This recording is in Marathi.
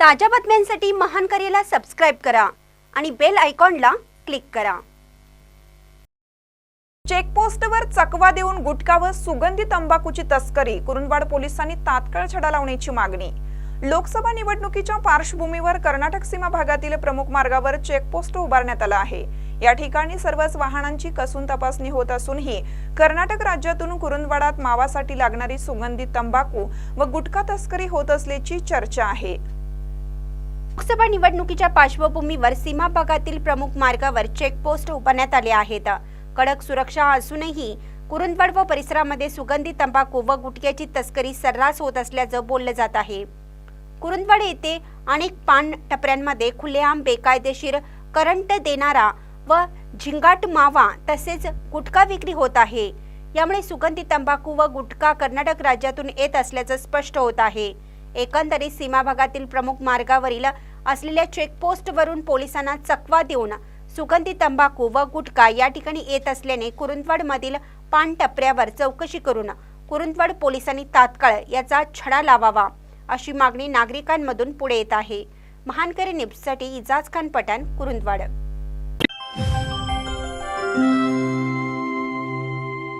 ताज्या बातम्यांसाठी महान करेला सबस्क्राईब करा आणि बेल आयकॉनला क्लिक करा. चेकपोस्टवर चकवा देऊन गुटखा व सुगंधी तंबाखूची तस्करी कुरुंदवाड पोलिसांनी तात्काळ छडा लावण्याची मागणी. लोकसभा निवडणुकीच्या पार्श्वभूमीवर कर्नाटक सीमा भागातील प्रमुख मार्गावर चेकपोस्ट उभारण्यात आला आहे. या ठिकाणी सर्वच वाहनांची कसून तपासणी होत असूनही कर्नाटक राज्यातून कुरुंदवाडात मावासाठी लागणारी सुगंधी तंबाखू व गुटखा तस्करी होत असल्याची चर्चा आहे. लोकसभा निवडणुकीच्या पार्श्वभूमीवर सीमा भागातील प्रमुख मार्गावर चेकपोस्ट उभारण्यात आले आहेत. कडक सुरक्षा असूनही कुरुंदवड व परिसरामध्ये सुगंधी तंबाखू व गुटख्याची तस्करी सर्रास होत असल्याचं बोललं जात आहे. कुरुंदवड येथे अनेक पान टपऱ्यांमध्ये खुलेआम बेकायदेशीर करंट देणारा व झिंगाट मावा तसेच गुटखा विक्री होत आहे. यामुळे सुगंधी तंबाखू व गुटखा कर्नाटक राज्यातून येत असल्याचं स्पष्ट होत आहे. एकंदरीत सीमा भागातील प्रमुख मार्गावरील असलेल्या चेकपोस्टवरून पोलिसांना चकवा देऊन सुगंधी तंबाखू व गुटखा या ठिकाणी येत असल्याने कुरुंदवाडमधील पान टपऱ्यावर चौकशी करून कुरुंदवाड पोलिसांनी तात्काळ याचा छडा लावावा अशी मागणी नागरिकांमधून पुढे येत आहे. महानकरी न्यूजसाठी इजाज खान पठाण कुरुंदवाड.